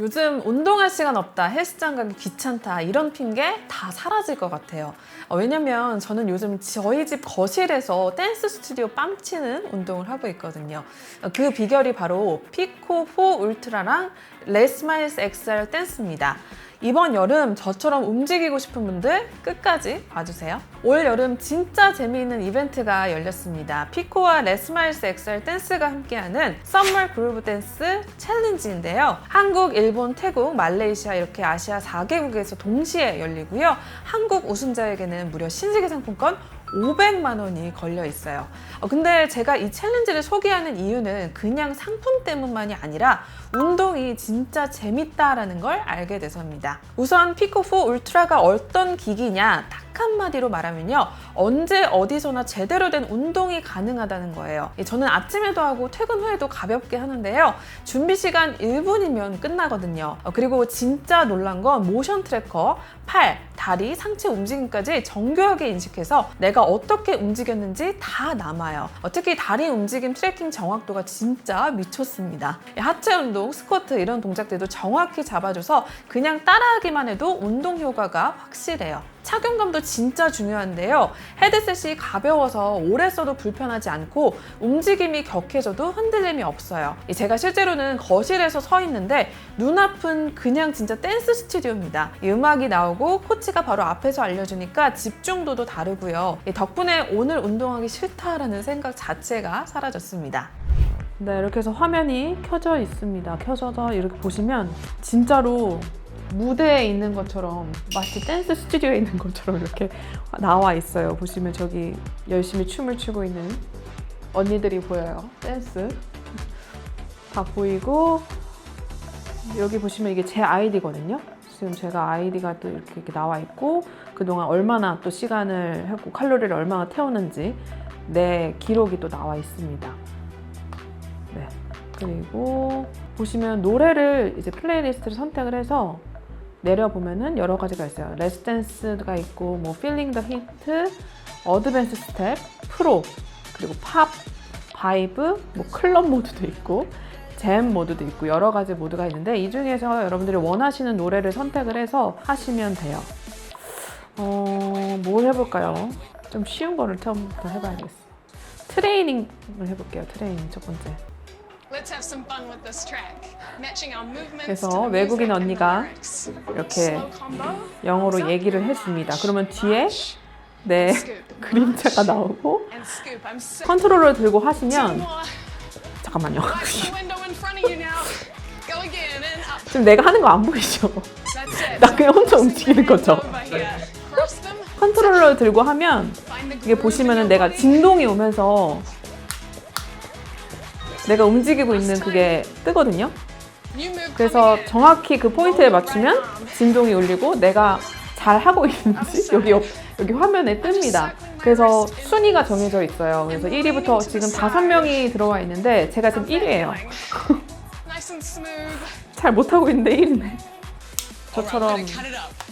요즘 운동할 시간 없다, 헬스장 가기 귀찮다 이런 핑계 다 사라질 것 같아요. 어, 왜냐면 저는 요즘 저희 집 거실에서 댄스 스튜디오 뺨치는 운동을 하고 있거든요. 어, 그 비결이 바로 피코 4 울트라랑 레스마일스 XR 댄스입니다. 이번 여름 저처럼 움직이고 싶은 분들 끝까지 봐주세요. 올 여름 진짜 재미있는 이벤트가 열렸습니다. 피코와 레스마일스 XR 댄스가 함께하는 썸머 그루브 댄스 챌린지인데요. 한국, 일본, 태국, 말레이시아 이렇게 아시아 4개국에서 동시에 열리고요. 한국 우승자에게는 무려 신세계 상품권 500만 원이 걸려 있어요. 어, 근데 제가 이 챌린지를 소개하는 이유는 그냥 상품 때문만이 아니라 운동이 진짜 재밌다라는 걸 알게 돼서입니다. 우선 피코4 울트라가 어떤 기기냐 딱 한마디로 말하면요. 언제 어디서나 제대로 된 운동이 가능하다는 거예요. 예, 저는 아침에도 하고 퇴근 후에도 가볍게 하는데요. 준비 시간 1분이면 끝나거든요. 어, 그리고 진짜 놀란 건 모션 트래커, 팔, 다리, 상체 움직임까지 정교하게 인식해서 내가 어떻게 움직였는지 다 남아요. 어, 특히 다리 움직임 트래킹 정확도가 진짜 미쳤습니다. 예, 하체 운동, 스쿼트 이런 동작들도 정확히 잡아줘서 그냥 따라하기만 해도 운동 효과가 확실해요. 착용감도 진짜 중요한데요. 헤드셋이 가벼워서 오래 써도 불편하지 않고 움직임이 격해져도 흔들림이 없어요. 이 제가 실제로는 거실에서 서 있는데 눈앞은 그냥 진짜 댄스 스튜디오입니다. 이 음악이 나오고 코치가 바로 앞에서 알려주니까 집중도도 다르고요. 이 덕분에 오늘 운동하기 싫다라는 생각 자체가 사라졌습니다. 네, 이렇게 해서 화면이 켜져 있습니다. 켜져서 이렇게 보시면 진짜로 무대에 있는 것처럼 마치 댄스 스튜디오에 있는 것처럼 이렇게 나와 있어요. 보시면 저기 열심히 춤을 추고 있는 언니들이 보여요. 댄스 다 보이고 여기 보시면 이게 제 아이디거든요. 지금 제가 아이디가 또 이렇게, 이렇게 나와 있고 그동안 얼마나 또 시간을 했고 칼로리를 얼마나 태웠는지 내 기록이 또 나와 있습니다. 네. 그리고 보시면 노래를 이제 플레이리스트를 선택을 해서 내려보면은 여러 가지가 있어요. 레스 댄스가 있고 뭐 필링 더 히트, 어드밴스 스텝, 프로, 그리고 팝, 바이브, 뭐 클럽 모드도 있고 잼 모드도 있고 여러 가지 모드가 있는데 이 중에서 여러분들이 원하시는 노래를 선택을 해서 하시면 돼요. 어, 뭘 해볼까요? 좀 쉬운 거를 처음부터 해봐야겠어. 트레이닝을 해볼게요. 트레이닝 첫 번째. 그래서 외국인 언니가. 이렇게. 영어로 얘기를 해줍니다. 그러면 뒤에 scoop, 그림자가 나오고. 컨트롤러 들고 하시면. 잠깐만요. 지금 내가 하는 거 안 보이죠? 나 그냥 혼자 움직이는 거죠. 컨트롤러 들고 하면 이게 보시면은 내가. 진동이 오면서 내가 움직이고 있는 그게 뜨거든요. 그래서. 정확히 그 포인트에 맞추면 진동이 울리고 내가 잘 하고 있는지 여기 옆- 여기 화면에 뜹니다. 그래서 순위가 정해져 있어요. 그래서 1위부터 지금 5명이 들어와 있는데 제가 지금 1위예요. Nice and smooth. 잘 못하고 있는데 1위네. Alright, 저처럼.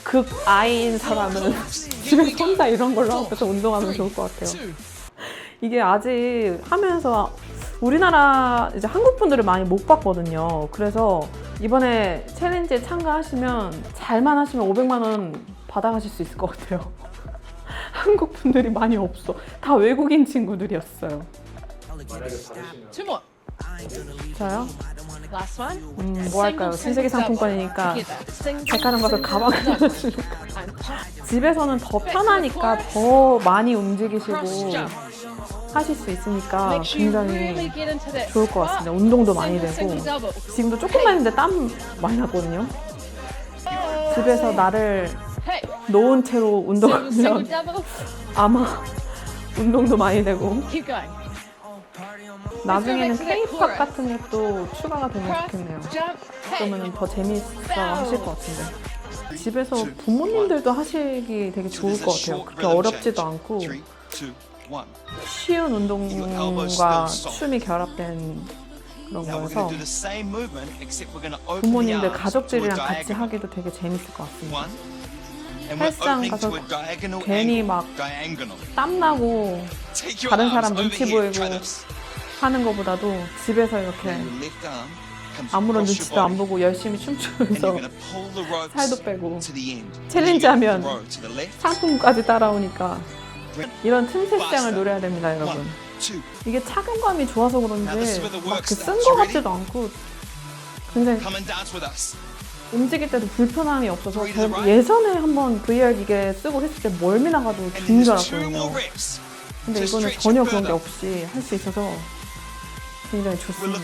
극아이인 사람은 집에서 혼자 이런 걸로 하면서 운동하면 좋을 것 같아요. 이게 아직 하면서 우리나라 이제 한국 분들을 많이 못 봤거든요. 그래서 이번에 챌린지에 참가하시면 잘만 하시면 500만 원 받아가실 수 있을 것 같아요. 한국 분들이 많이 없어. 다 외국인 친구들이었어요. More. 저요? Last one. 음, 뭐 할까요? 신세계 상품권이니까 백화점 가서 가방 하나 주니까. 집에서는 더 편하니까 더 많이 움직이시고. 하실 수 있으니까 굉장히 좋을 것 같습니다. 운동도 많이 되고. 지금도 조금만 했는데 땀 많이 났거든요. 집에서 나를. 놓은 채로 운동하면. 아마 운동도 많이 되고. 나중에는 chorus. 같은 것도 추가가 되면 좋겠네요. 그러면 더 재미있어 하실 것 같은데. 집에서 부모님들도 하시기 되게 좋을 것 같아요. 그렇게 어렵지도 않고. 쉬운 운동과 춤이 결합된 그런 거여서 부모님들 가족들이랑 같이. 하기도 되게 재밌을 것 같습니다. 헬스장 가서 괜히. 막. 땀나고 다른 사람 눈치. 보이고. 하는 것보다도 집에서 이렇게 아무런 눈치도 안. 보고 열심히 춤추면서 살도 빼고 to the end. 챌린지 Then you're 하면 gonna row to the left. 상품까지 따라오니까 이런 틈새 시장을. 노려야 됩니다, 여러분. 이게 착용감이 좋아서 그런지. 거 You 같지도 않고 굉장히. 움직일 때도 불편함이 없어서. 예전에 한번 VR 기계 쓰고 했을 때 멀미 나가지고 And 죽는 줄 알았거든요. 근데 이거는 전혀 그런 게. 없이 할 수 있어서 굉장히 좋습니다.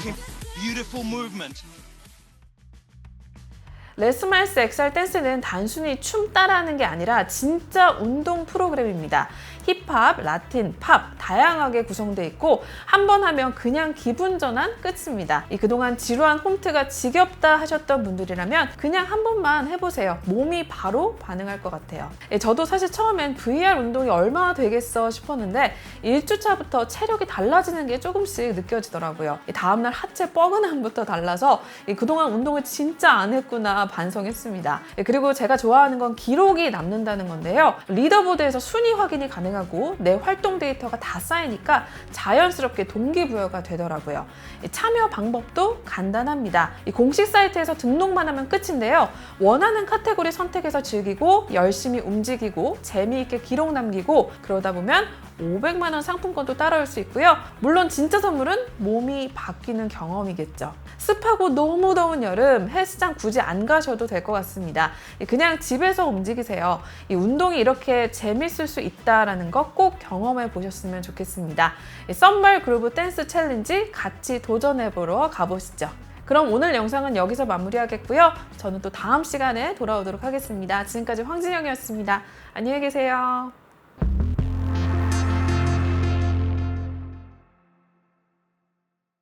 레스마이스 엑셀 댄스는 단순히 춤 따라하는 게 아니라 진짜 운동 프로그램입니다. 힙합, 라틴, 팝 다양하게 구성되어 있고 한 번 하면 그냥 기분 전환 끝입니다. 이 그동안 지루한 홈트가 지겹다 하셨던 분들이라면 그냥 한 번만 해보세요. 몸이 바로 반응할 것 같아요. 예, 저도 사실 처음엔 VR 운동이 얼마나 되겠어 싶었는데 1주차부터 체력이 달라지는 게 조금씩 느껴지더라고요. 이 다음날 하체 뻐근함부터 달라서 이 그동안 운동을 진짜 안 했구나 반성했습니다. 예, 그리고 제가 좋아하는 건 기록이 남는다는 건데요. 리더보드에서 순위 확인이 가능 하고 내 활동 데이터가 다 쌓이니까 자연스럽게 동기부여가 되더라고요. 이 참여 방법도 간단합니다. 이 공식 사이트에서 등록만 하면 끝인데요. 원하는 카테고리 선택해서 즐기고 열심히 움직이고 재미있게 기록 남기고 그러다 보면 500만 원 상품권도 따라올 수 있고요. 물론 진짜 선물은 몸이 바뀌는 경험이겠죠. 습하고 너무 더운 여름 헬스장 굳이 안 가셔도 될 것 같습니다. 그냥 집에서 움직이세요. 이 운동이 이렇게 재밌을 수 있다라는 거 꼭 경험해 보셨으면 좋겠습니다. 이 썸말 그루브 댄스 챌린지 같이 도전해 보러 가보시죠. 그럼 오늘 영상은 여기서 마무리하겠고요. 저는 또 다음 시간에 돌아오도록 하겠습니다. 지금까지 황진영이었습니다. 안녕히 계세요.